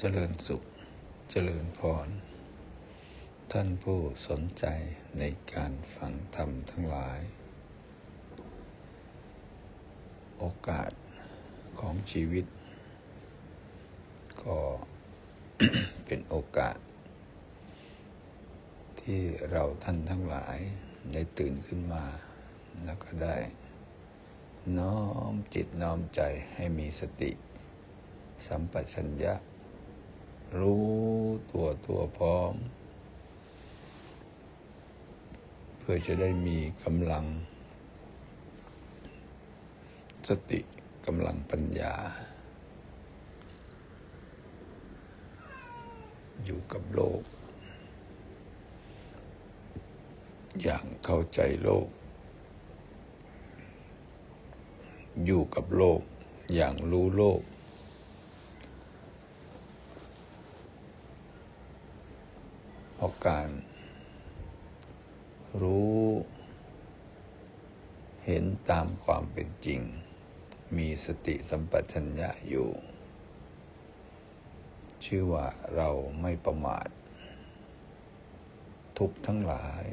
เจริญสุข เจริญพร ท่านผู้สนใจในการฟังธรรมทั้งหลาย โอกาสของชีวิต ก็เป็นโอกาส ที่เราท่านทั้งหลายได้ตื่นขึ้นมา แล้วก็ได้ น้อมจิตน้อมใจให้มีสติ สัมปชัญญะ รู้ตัวตัวพร้อม เพื่อจะได้มีกำลัง สติกำลังปัญญา อยู่กับโลก อย่างเข้าใจโลก อยู่กับโลก อย่างรู้โลก เพราะการ รู้เห็นตามความเป็นจริง มีสติสัมปชัญญะอยู่ ชื่อว่าเราไม่ประมาท ทุกทั้งหลาย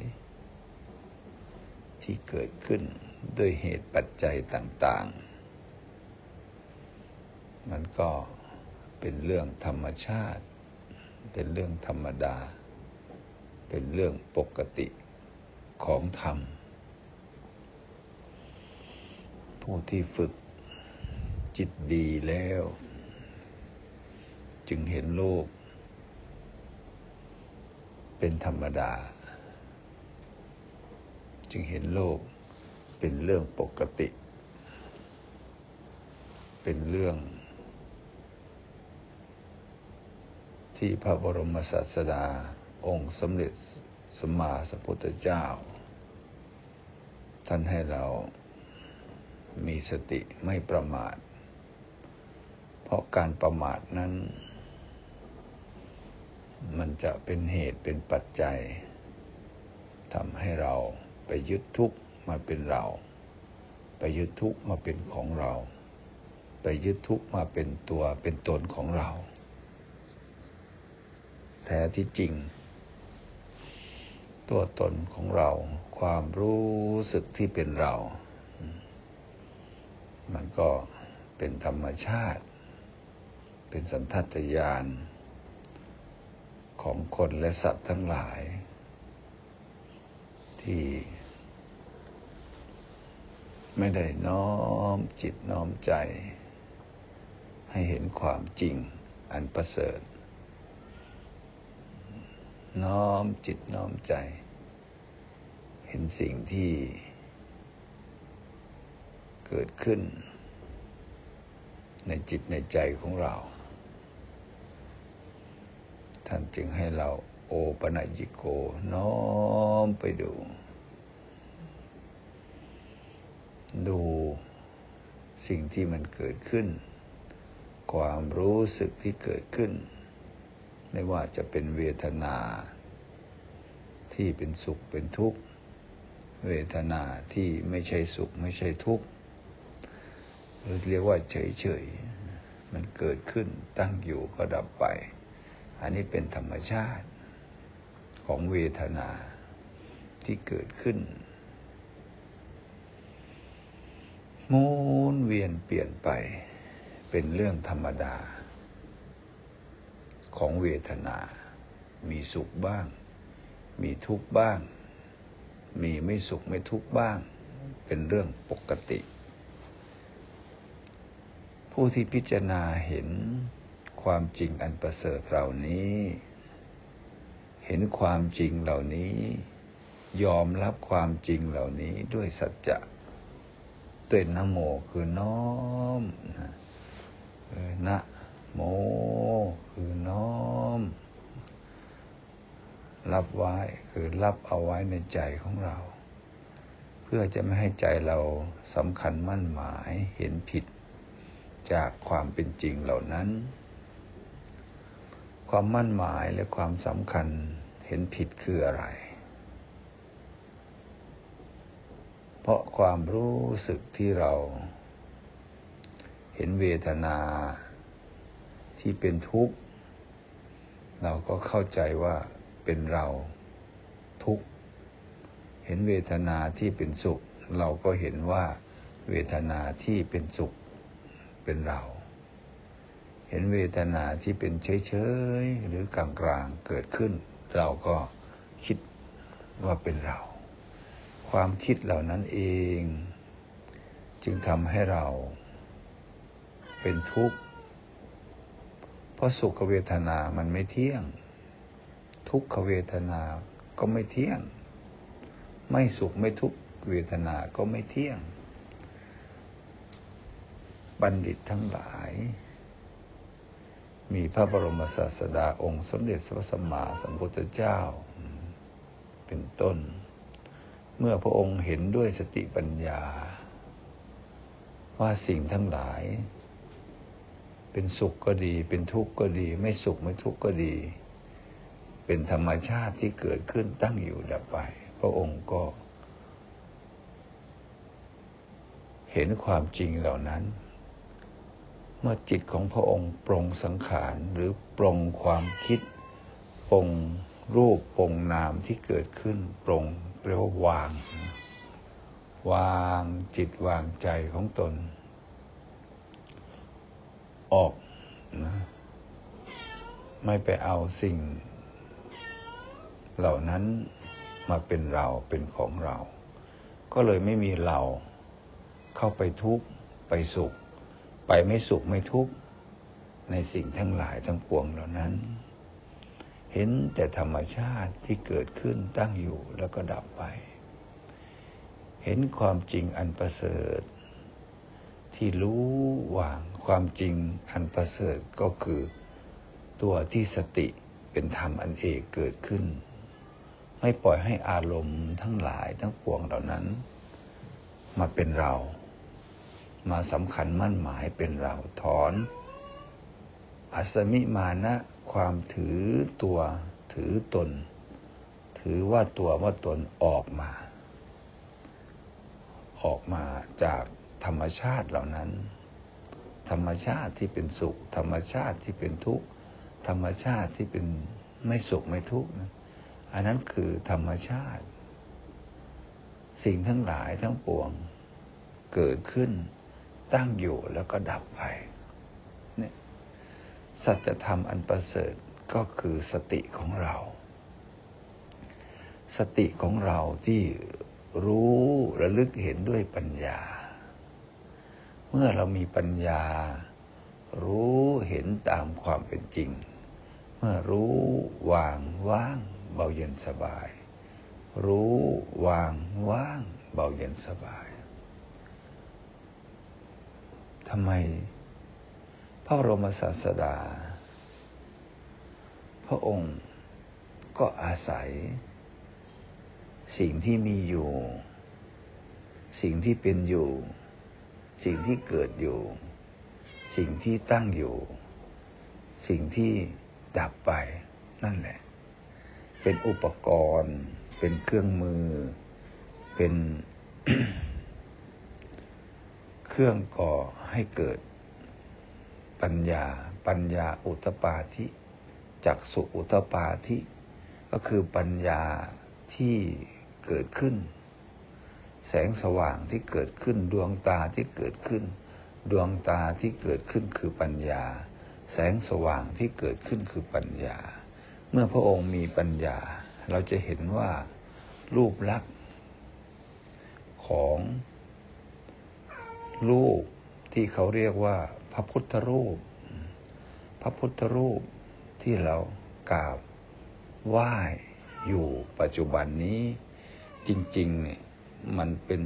ที่เกิดขึ้นด้วยเหตุปัจจัยต่างๆ มันก็เป็นเรื่องธรรมชาติ เป็นเรื่องธรรมดา เป็นเรื่องปกติของธรรม ผู้ที่ฝึกจิตดีแล้ว จึงเห็นโลก เป็นธรรมดา จึงเห็นโลกเป็นเรื่องปกติ เป็นเรื่องที่พระบรมศาสดา องค์สมเด็จสมมาสัพพุทธเจ้า ท่านให้เรามีสติไม่ประมาท เพราะการประมาทนั้น มันจะเป็นเหตุเป็นปัจจัยทำให้เราไปยึดทุกข์มาเป็นเรา ไปยึดทุกข์มาเป็นของเรา ไปยึดทุกข์มาเป็นตัวเป็นตนของเรา แท้ที่จริง ตัวตนของเรา ความรู้สึกที่เป็นเรา มันก็เป็นธรรมชาติ เป็นสันทัตญาณของคนและสัตว์ทั้งหลาย ที่ไม่ได้น้อมจิตน้อมใจ ให้เห็นความจริงอันประเสริฐ น้อมจิตน้อมใจ เห็นสิ่งที่เกิดขึ้น ในจิตในใจของเรา ท่านจึงให้เราโอปนัญิโก น้อมไปดู ดูสิ่งที่มันเกิดขึ้น ความรู้สึกที่เกิดขึ้น ไม่ว่าจะเป็นเวทนาที่เป็นสุขเป็นทุกข์ เวทนาที่ไม่ใช่สุขไม่ใช่ทุกข์เรียกว่าเฉยๆมันเกิดขึ้นตั้งอยู่ก็ดับไป อันนี้เป็นธรรมชาติของเวทนาที่เกิดขึ้นหมุนเวียนเปลี่ยนไปเป็นเรื่องธรรมดา ของเวทนา มีสุขบ้าง มีทุกข์บ้าง มีไม่สุขไม่ทุกข์บ้าง เป็นเรื่องปกติ ผู้ที่พิจารณาเห็นความจริงอันประเสริฐเหล่านี้ เห็นความจริงเหล่านี้ ยอมรับความจริงเหล่านี้ด้วยสัจจะด้วยนโมคือน้อมนะ โมคือน้อม รับไว้คือรับเอาไว้ในใจของเรา เพื่อจะไม่ให้ใจเราสำคัญมั่นหมายเห็นผิดจากความเป็นจริงเหล่านั้น ความมั่นหมายและความสำคัญเห็นผิดคืออะไร เพราะความรู้สึกที่เรา เห็นเวทนา ที่เป็นทุกข์ เราก็เข้าใจว่าเป็นเราทุกข์ เห็นเวทนาที่เป็นสุข เราก็เห็นว่าเวทนาที่เป็นสุขเป็นเรา เห็นเวทนาที่เป็นเฉยๆหรือกลางๆเกิดขึ้น เราก็คิดว่าเป็นเรา ความคิดเหล่านั้นเอง จึงทำให้เราเป็นทุกข์ ราะสุขเวทนามันไม่เที่ยง ทุกขเวทนาก็ไม่เที่ยง ไม่สุขไม่ทุกเวทนาก็ไม่เที่ยง บัณฑิตทั้งหลาย มีพระบรมศาสดาองค์สมเด็จพระสัมมาสัมพุทธเจ้า เป็นต้น เมื่อพระองค์เห็นด้วยสติปัญญา ว่าสิ่งทั้งหลาย เป็นสุขก็ดี เป็นทุกข์ก็ดี ไม่สุขไม่ทุกข์ก็ดี เป็นธรรมชาติที่เกิดขึ้นตั้งอยู่ดับไป พระองค์ก็ เห็นความจริงเหล่านั้น เมื่อจิตของพระองค์ปรงสังขารหรือปรงความคิด ปรงรูปปรงนามที่เกิดขึ้น ปรงแปลว่าวาง วางจิตวางใจของตน ออกนะไม่ไปเอาสิ่ง เหล่านั้นมาเป็นเราเป็นของเรา ก็เลยไม่มีเราเข้าไปทุกข์ไปสุข ไปไม่สุขไม่ทุกข์ในสิ่งทั้งหลายทั้งปวงเหล่านั้น เห็นแต่ธรรมชาติที่เกิดขึ้นตั้งอยู่แล้วก็ดับไป เห็นความจริงอันประเสริฐ ที่รู้วาง ความจริงอันประเสริฐก็คือ ตัวที่สติเป็นธรรมอันเอกเกิดขึ้น ไม่ปล่อยให้อารมณ์ทั้งหลายทั้งปวงเหล่านั้น มาเป็นเรา มาสำคัญมั่นหมายเป็นเราถอนอัสมิมานะความถือตัวถือตน ถือว่าตัวว่าตนออกมา ออกมาจากธรรมชาติเหล่านั้น ธรรมชาติที่เป็นสุข ธรรมชาติที่เป็นทุกข์ธรรมชาติที่เป็นไม่สุขไม่ทุกข์นะอันนั้นคือธรรมชาติ สิ่งทั้งหลายทั้งปวงเกิดขึ้น ตั้งอยู่แล้วก็ดับไปเนี่ยสัจธรรมอันประเสริฐก็คือสติของเรา สติของเราที่รู้ระลึกเห็นด้วยปัญญา เมื่อเรามีปัญญา รู้เห็นตามความเป็นจริง เมื่อรู้วางว่างเบาเย็นสบาย รู้วางว่างเบาเย็นสบายทำไม พระบรมศาสดา พระองค์ก็อาศัย สิ่งที่มีอยู่ สิ่งที่เป็นอยู่ สิ่งที่เกิดอยู่ สิ่งที่ตั้งอยู่ สิ่งที่ดับไปนั่นแหละ เป็นอุปกรณ์ เป็นเครื่องมือ เป็นเครื่องก่อให้เกิดปัญญา ปัญญาอุตปาธิจักสุอุตปาธิก็คือปัญญาที่เกิดขึ้น แสงสว่างที่เกิดขึ้นดวงตาที่เกิดขึ้น ดวงตาที่เกิดขึ้นคือปัญญา แสงสว่างที่เกิดขึ้นคือปัญญา เมื่อพระองค์มีปัญญา เราจะเห็นว่ารูปลักษณ์ของรูปที่เขาเรียกว่า พระพุทธรูป พระพุทธรูปที่เรากราบไหว้อยู่ปัจจุบันนี้จริงๆเนี่ย มันเป็น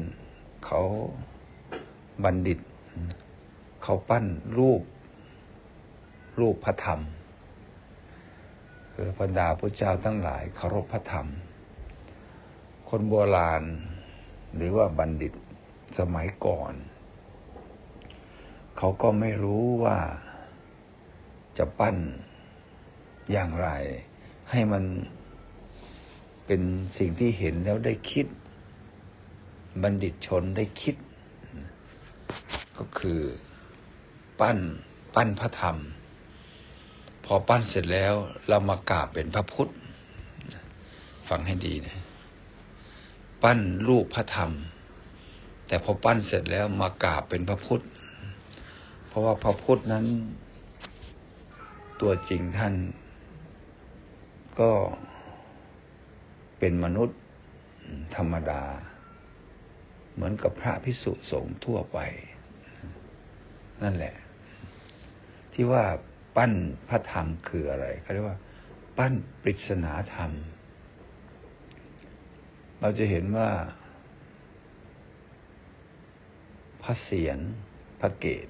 เขาบัณฑิต เขาปั้นรูป รูปพระธรรม คือบรรดาพระเจ้าทั้งหลายเคารพพระธรรม คนโบราณ หรือว่าบัณฑิตสมัยก่อน เขาก็ไม่รู้ว่าจะปั้นอย่างไร ให้มันเป็นสิ่งที่เห็นแล้วได้คิด บัณฑิตชนได้คิด ก็คือปั้นปั้นพระธรรม พอปั้นเสร็จแล้ว เรามากราบเป็นพระพุทธ ฟังให้ดีนะ ปั้นรูปพระธรรม แต่พอปั้นเสร็จแล้วมากราบเป็นพระพุทธ เพราะว่าพระพุทธนั้น ตัวจริงท่านก็เป็นมนุษย์ธรรมดา เหมือนกับพระพิสุสงฆ์ทั่วไป นั่นแหละ ที่ว่าปั้นพระธรรมคืออะไรเขาเรียกว่า ปั้นปริศนาธรรม เราจะเห็นว่า พระเศียรพระเกศ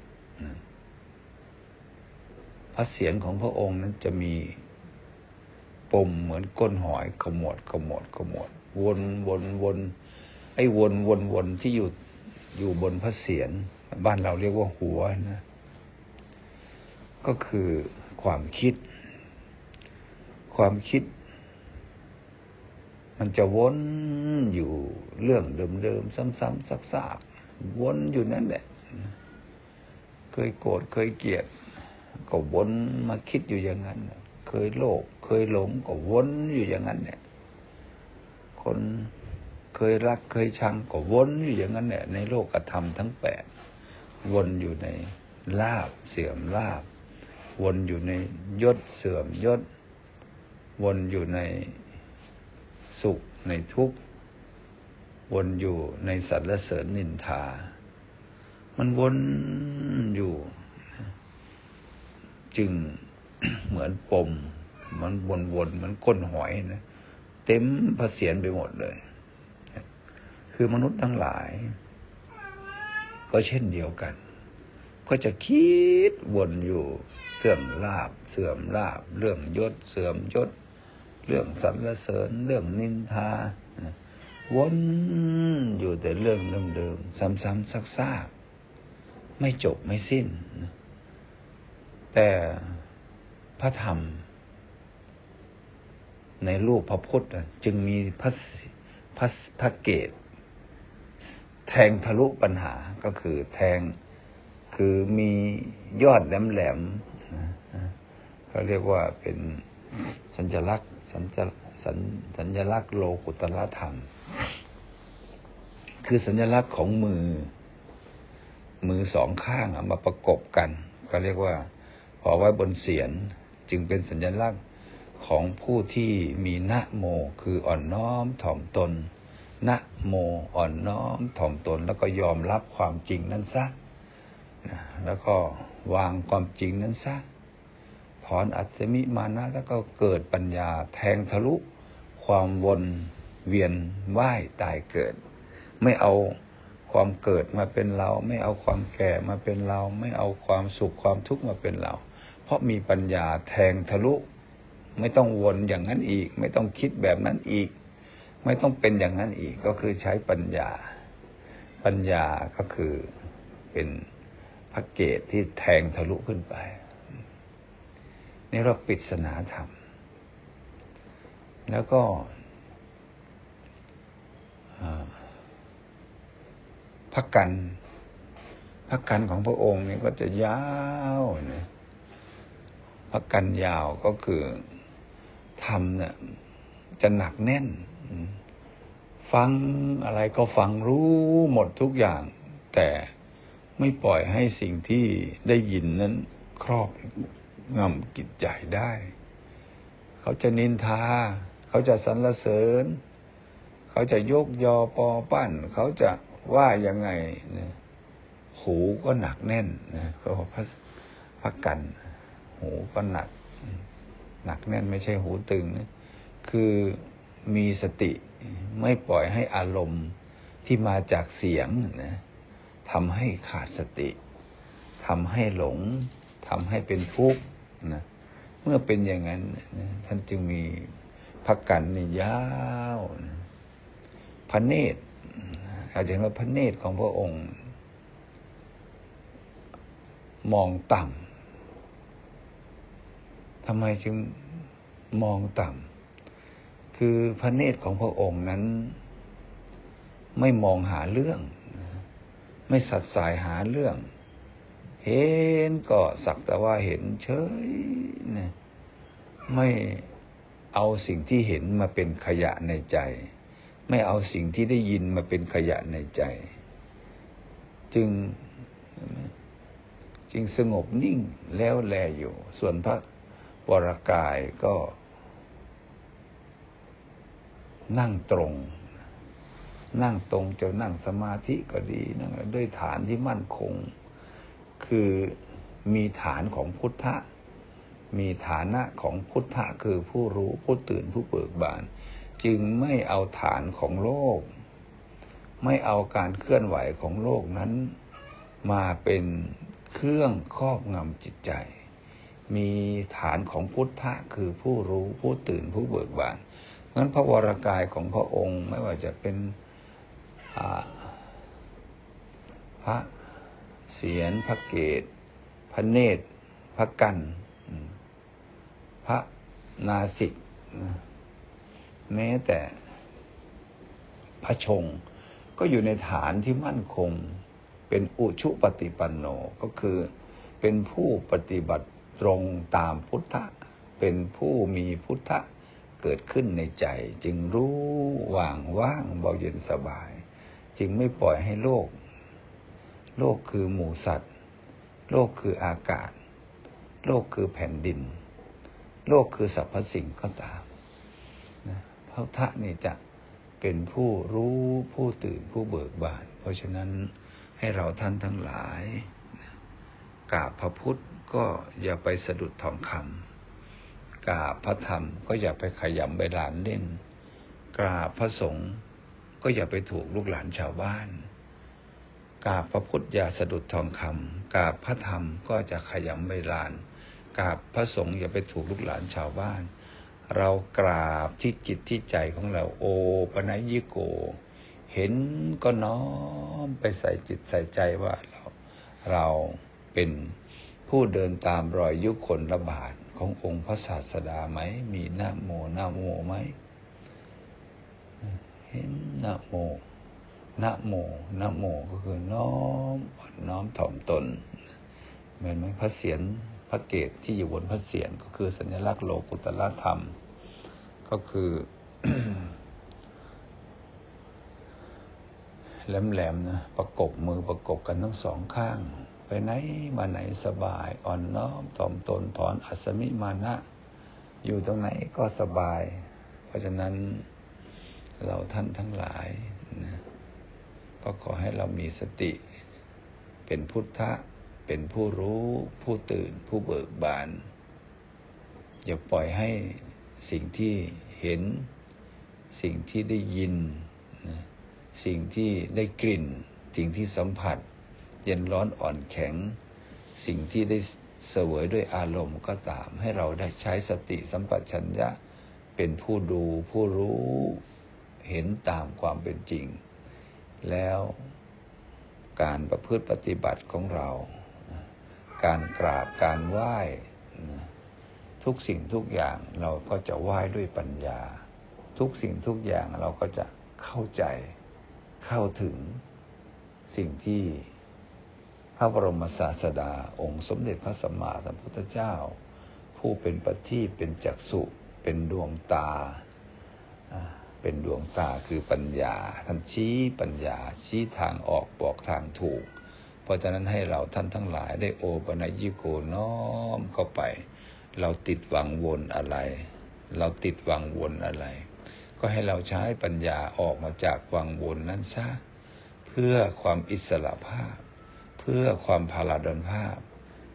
พระเศียรของพระองค์นั้นจะมีปมเหมือนก้นหอยขมวดขมวดขมวดวนวนวน ไอ้วนวนวนที่อยู่อยู่บนพระเศียรบ้านเราเรียกว่าหัวนะ ก็คือความคิด ความคิด มันจะวนอยู่เรื่องเดิมๆซ้ำๆซักๆวนอยู่นั่นแหละ เคยโกรธเคยเกลียด ก็วนมาคิดอยู่อย่างนั้น เคยโลภเคยหลงก็วนอยู่อย่างนั้นเนี่ย คน เคยรักเคยชังก็วนอยู่อย่างนั้นเนี่ยในโลกธรรมทั้งแปดวนอยู่ในลาบเสื่อมลาบ วนอยู่ในยศเสื่อมยศ วนอยู่ในสุขในทุกข์วนอยู่ในสรรเสริญนินทา มันวนอยู่ จึงเหมือนปม มันวนๆเหมือนก้นหอยนะ เต็มพระเศียรไปหมดเลย คือมนุษย์ทั้งหลาย ก็เช่นเดียวกัน ก็จะคิดวนอยู่เรื่องลาบเสื่อมลาบ เรื่องยศเสื่อมยศ เรื่องสรรเสริญ เรื่องนินทาวนอยู่แต่เรื่องเดิมๆซ้ำๆซักๆไม่จบไม่สิ้น แต่พระธรรม ในรูปพระพุทธจึงมีพระพระพระเกต แทงทะลุปัญหาก็คือแทงคือมียอดแหลมๆเขาเรียกว่าเป็นสัญลักษณ์สัญสัญสัญลักษณ์โลกุตละธรรม คือสัญลักษณ์ของมือ มือสองข้างมาประกบกันก็เรียกว่าพอไว้บนเสียนจึงเป็นสัญลักษณ์ของผู้ที่มีนะโมคืออ่อนน้อมถ่อมตน นะโมอ่อนน้อมถ่อมตนแล้วก็ยอมรับความจริงนั้นซะแล้วก็วางความจริงนั้นซะถอนอัตมิมานะแล้วก็เกิดปัญญาแทงทะลุ ความวนเวียนว่ายตายเกิด ไม่เอาความเกิดมาเป็นเรา ไม่เอาความแก่มาเป็นเรา ไม่เอาความสุขความทุกข์มาเป็นเรา เพราะมีปัญญาแทงทะลุ ไม่ต้องวนอย่างนั้นอีก ไม่ต้องคิดแบบนั้นอีก ไม่ต้องเป็นอย่างนั้นอีกก็คือใช้ปัญญา ปัญญาก็คือเป็นพระเกตที่แทงทะลุขึ้นไปนี่เราปิดสนาธรรม แล้วก็พระกันพระกันของพระองค์นี่ก็จะยาวนะพระกันยาวก็คือทำเนี่ยจะหนักแน่น ฟังอะไรก็ฟังรู้หมดทุกอย่าง แต่ไม่ปล่อยให้สิ่งที่ได้ยินนั้นครอบงำกิจใจได้ เขาจะนินทา เขาจะสรรเสริญ เขาจะยกยอปอปั้น เขาจะว่ายังไงนะหูก็หนักแน่นนะเขาพระพักกัน หูก็หนัก หนักแน่นไม่ใช่หูตึงนะคือ มีสติไม่ปล่อยให้อารมณ์ที่มาจากเสียงนะทำให้ขาดสติทำให้หลงทำให้เป็นทุกข์นะเมื่อเป็นอย่างนั้นนะท่านจึงมีพักกันนี่ยาวนะพระเนตรอาจจะเห็นว่าพระเนตรของพระองค์ มองต่ำทำไมจึงมองต่ำ คือพระเนตรของพระองค์นั้น ไม่มองหาเรื่อง ไม่สัดสายหาเรื่อง เห็นก็สักแต่ว่าเห็นเฉยนะไม่เอาสิ่งที่เห็นมาเป็นขยะในใจ ไม่เอาสิ่งที่ได้ยินมาเป็นขยะในใจ จึงจึงสงบนิ่งแล้วแลอยู่ ส่วนพระวรากายก็ นั่งตรง นั่งตรงจะนั่งสมาธิก็ดีนั่งด้วยฐานที่มั่นคง คือมีฐานของพุทธะ มีฐานะของพุทธะคือผู้รู้ผู้ตื่นผู้เบิกบาน จึงไม่เอาฐานของโลก ไม่เอาการเคลื่อนไหวของโลกนั้น มาเป็นเครื่องครอบงำจิตใจ มีฐานของพุทธะคือผู้รู้ผู้ตื่นผู้เบิกบาน งั้นพระวรากายของพระองค์ไม่ว่าจะเป็นพระเสียรพระเกศพระเนตร พระกัน พระนาสิกแม้แต่พระชง ก็อยู่ในฐานที่มั่นคง เป็นอุชุปฏิปันโนก็คือเป็นผู้ปฏิบัติตรงตามพุทธะ เป็นผู้มีพุทธะ เกิดขึ้นในใจ จึงรู้ว่างว่างเบาเย็นสบาย จึงไม่ปล่อยให้โลก โลกคือหมูสัตว์ โลกคืออากาศ โลกคือแผ่นดิน โลกคือสรรพสิ่งก็ตามนะพระทะนี่จะเป็นผู้รู้ผู้ตื่นผู้เบิกบาน เพราะฉะนั้นให้เราท่านทั้งหลายกราบพระพุทธก็อย่าไปสะดุดทองคำ กราบพระธรรม ก็อย่าไปขยำใบลานเล่น กราบพระสงฆ์ก็อย่าไปถูกลูกหลานชาวบ้าน กราบพระพุทธอย่าสะดุดทองคำกราบพระธรรมก็จะขยำใบลาน กราบพระสงฆ์อย่าไปถูกลูกหลานชาวบ้าน เรากราบที่จิตที่ใจของเราโอปนัยยิโก เห็นก็น้อมไปใส่จิตใส่ใจว่าเราเราเป็นผู้เดินตามรอยยุคคนระบาด ขององค์พระศาสดาไหม มีนาโมนาโมไหม เห็นนาโมนะโมนะโมก็คือน้อมน้อมถ่อมตนเหมือนไหมพระเศียรพระเกศที่อยู่บนพระเศียรก็คือสัญลักษณ์โลกุตละธรรม ก็คือแหลมๆนะประกบมือประกบกันทั้งสองข้าง ไปไหนมาไหนสบาย อ่อนน้อมถ่อมตนถอนอัศมิมานะ อยู่ตรงไหนก็สบาย เพราะฉะนั้นเราท่านทั้งหลายนะก็ขอให้เรามีสติ เป็นพุทธะ เป็นผู้รู้ ผู้ตื่น ผู้เบิกบาน อย่าปล่อยให้สิ่งที่เห็น สิ่งที่ได้ยิน สิ่งที่ได้กลิ่น สิ่งที่สัมผัส เย็นร้อนอ่อนแข็ง สิ่งที่ได้เสวยด้วยอารมณ์ก็ตาม ให้เราได้ใช้สติสัมปชัญญะ เป็นผู้ดูผู้รู้เห็นตามความเป็นจริง แล้วการประพฤติปฏิบัติของเรา การกราบการไหว้ทุกสิ่งทุกอย่างเราก็จะไหว้ด้วยปัญญา ทุกสิ่งทุกอย่างเราก็จะเข้าใจเข้าถึงสิ่งที่ พระบรมศาสดา องค์สมเด็จพระสัมมาสัมพุทธเจ้า ผู้เป็นปฏิเป็นจักสุเป็นดวงตา เป็นดวงตาคือปัญญาท่านชี้ปัญญาชี้ทางออกบอกทางถูก เพราะฉะนั้นให้เราท่านทั้งหลายได้โอปนัยิโกน้อมเข้าไป เราติดวังวนอะไร เราติดวังวนอะไร ก็ให้เราใช้ปัญญาออกมาจากวังวนนั้นซะเพื่อความอิสระภาพ พื่อความพาราดอนภาพ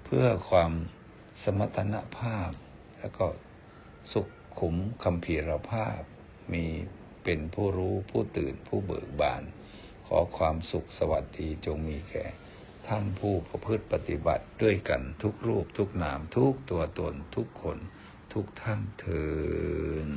เพื่อความสมรรถนภาพ แล้วก็สุขขุมคำพีรภาพ มีเป็นผู้รู้ผู้ตื่นผู้เบิกบาน ขอความสุขสวัสดีจงมีแก่ ท่านผู้ประพฤติปฏิบัติด้วยกันทุกรูปทุกนามทุกตัวตนทุกคนทุกท่านเทิน